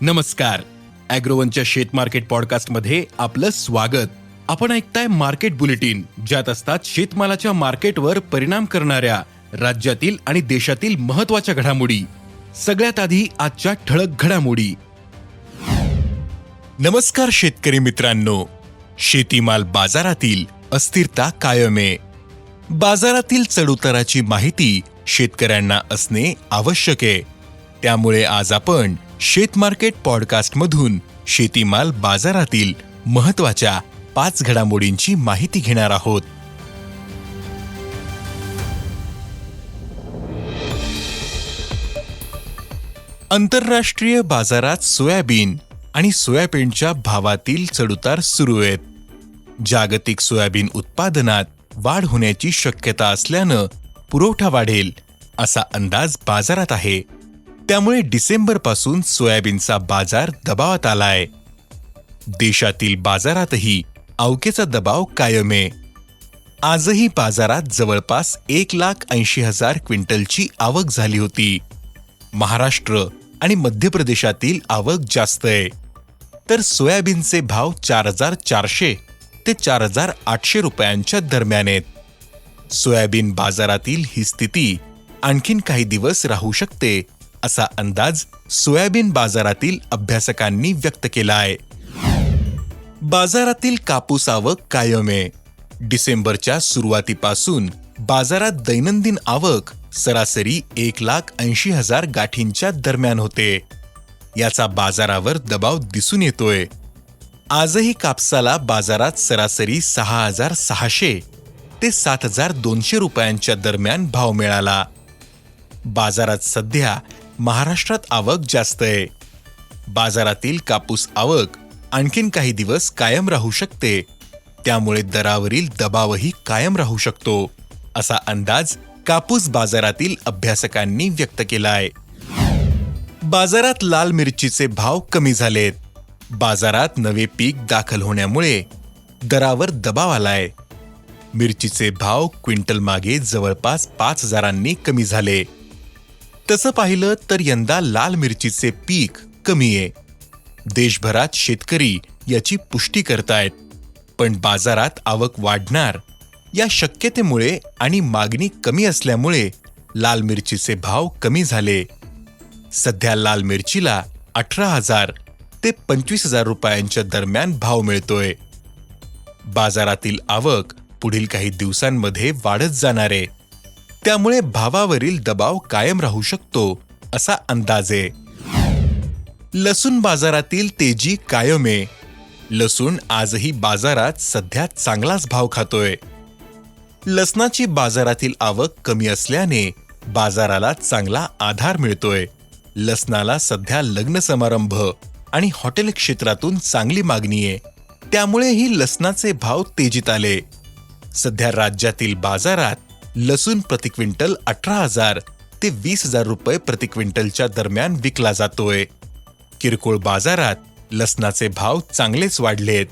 नमस्कार. अॅग्रोवनच्या शेत मार्केट पॉडकास्टमध्ये आपलं स्वागत. आपण ऐकताय मार्केट बुलेटिन ज्यात असतात शेतमालाच्या मार्केटवर परिणाम करणाऱ्या राज्यातील आणि देशातील महत्त्वाच्या घडामोडी. सगळ्यात आधी आजच्या ठळक घडामोडी. नमस्कार शेतकरी मित्रांनो. शेतीमाल बाजारातील अस्थिरता कायम आहे. बाजारातील चढउताराची माहिती शेतकऱ्यांना असणे आवश्यक आहे. त्यामुळे आज आपण शेतमार्केट पॉडकास्टमधून पॉडकास्ट मधून शेतीमाल बाजारातील महत्त्वाच्या पाच घडामोडींची माहिती घेणार आहोत. आंतरराष्ट्रीय बाजारात सोयाबीन आणि सोयाबीनच्या भावातील चढउतार सुरू आहेत. जागतिक सोयाबीन उत्पादनात वाढ होण्याची शक्यता असल्यानं पुरवठा वाढेल असा अंदाज बाजारात आहे. त्यामुळे डिसेंबरपासून सोयाबीनचा बाजार दबावात आलाय. देशातील बाजारातही अवकेचा दबाव कायम आहे आजही बाजारात जवळपास एक लाख ऐंशी हजार क्विंटलची आवक झाली होती. महाराष्ट्र आणि मध्य प्रदेशातील आवक जास्त आहे. तर सोयाबीनचे भाव चार हजार चारशे ते चार हजार आठशे रुपयांच्या दरम्यान आहेत. सोयाबीन बाजारातील ही स्थिती आणखीन काही दिवस राहू शकते असा अंदाज सोयाबीन बाजारातील अभ्यासकांनी व्यक्त केला आहे. बाजारातील कापूस आवक कायम आहे. डिसेंबरच्या सुरुवातीपासून बाजारात दैनंदिन आवक सरासरी एक लाख ऐंशी हजार गाठींच्या दरम्यान होते. याचा बाजारावर दबाव दिसून येतोय. आजही कापसाला बाजारात सरासरी सहा हजार सहाशे ते सात हजार दोनशे रुपयांच्या दरम्यान भाव मिळाला. बाजारात सध्या महाराष्ट्रात आवक जास्त आहे. बाजारातील कापूस आवक आणखीन काही दिवस कायम राहू शकते. त्यामुळे दरावरील दबावही कायम राहू शकतो असा अंदाज कापूस बाजारातील अभ्यासकांनी व्यक्त केला आहे बाजारात लाल मिरचीचे भाव कमी झालेत. बाजारात नवे पीक दाखल होण्यामुळे दरावर दबाव आलाय. मिरचीचे भाव क्विंटल मागे जवळपास पाच हजारांनी कमी झाले. तसं पाहिलं तर यंदा लाल मिरचीचे पीक कमी आहे. देशभरात शेतकरी याची पुष्टी करतायत. पण बाजारात आवक वाढणार. या शक्यतेमुळे आणि मागणी कमी असल्यामुळे लाल मिरचीचे भाव कमी झाले. सध्या लाल मिरचीला अठरा हजार ते पंचवीस हजार रुपयांच्या दरम्यान भाव मिळतोय. बाजारातील आवक पुढील काही दिवसांमध्ये वाढत जाणार आहे. त्यामुळे भावावरील दबाव कायम राहू शकतो असा अंदाज. आहे लसूण बाजारातील तेजी कायम. आहे लसूण आजही बाजारात सध्या चांगलाच भाव खातोय. लसणाची बाजारातील आवक कमी असल्याने बाजाराला चांगला आधार मिळतोय. लसणाला सध्या लग्न समारंभ आणि हॉटेल क्षेत्रातून चांगली मागणी आहे. त्यामुळेही लसणाचे भाव तेजीत आले. सध्या राज्यातील बाजारात लसूण प्रति क्विंटल अठरा हजार ते वीस हजार रुपये प्रति क्विंटलच्या दरम्यान विकला जातोय. किरकोळ बाजारात लसणाचे भाव चांगलेच वाढलेत.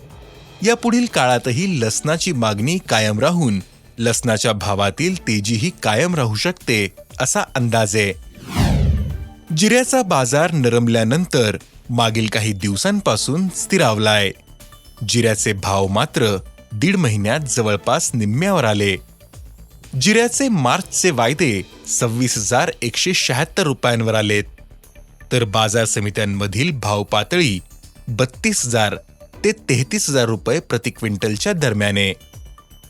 यापुढील काळातही लसणाची मागणी कायम राहून लसणाच्या भावातील तेजीही कायम राहू शकते असा अंदाज. आहे जिऱ्याचा बाजार नरमल्यानंतर मागील काही दिवसांपासून स्थिरावलाय. जिऱ्याचे भाव मात्र दीड महिन्यात जवळपास निम्म्यावर आले. जिऱ्याचे मार्चचे वायदे सव्वीस हजार एकशे शहात्तर रुपयांवर आलेत. तर बाजार समित्यांमधील भाव पातळी बत्तीस हजार ते तेहतीस हजार रुपये प्रति क्विंटलच्या दरम्याने.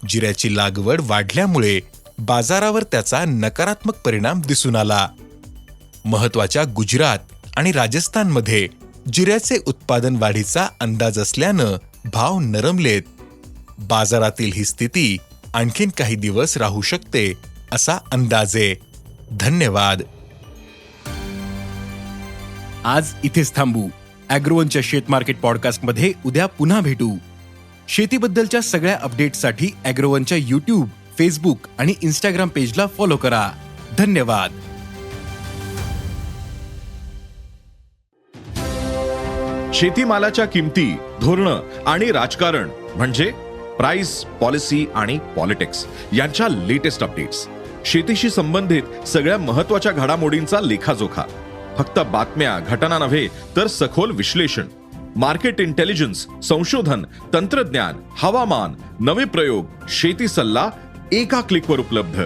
जिऱ्याची लागवड वाढल्यामुळे बाजारावर त्याचा नकारात्मक परिणाम दिसून आला. महत्त्वाच्या गुजरात आणि राजस्थानमध्ये जिऱ्याचे उत्पादन वाढीचा अंदाज असल्यानं भाव नरमलेत. बाजारातील ही स्थिती आणखीन काही दिवस राहू शकते असा अंदाज. आहे धन्यवाद. आज इथेच थांबू. अॅग्रोवनच्या शेत मार्केट पॉडकास्टमध्ये उद्या पुन्हा भेटू. शेतीबद्दलच्या सगळ्या अपडेटसाठी अॅग्रोवनच्या युट्यूब फेसबुक आणि इन्स्टाग्राम पेजला फॉलो करा. धन्यवाद. शेतीमालाच्या किमती धोरणं आणि राजकारण म्हणजे प्राइस पॉलिसी आणि पॉलिटिक्स यांच्या लेटेस्ट अपडेट्स शेतीशी संबंधित सगळ्या महत्त्वाच्या घडामोडींचा लेखाजोखा. फक्त बातम्या घटना नव्हे तर सखोल विश्लेषण. मार्केट इंटेलिजन्स संशोधन तंत्रज्ञान हवामान नवे प्रयोग शेती सल्ला एका क्लिकवर उपलब्ध.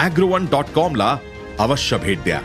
अॅग्रोवन डॉट कॉमला अवश्य भेट द्या.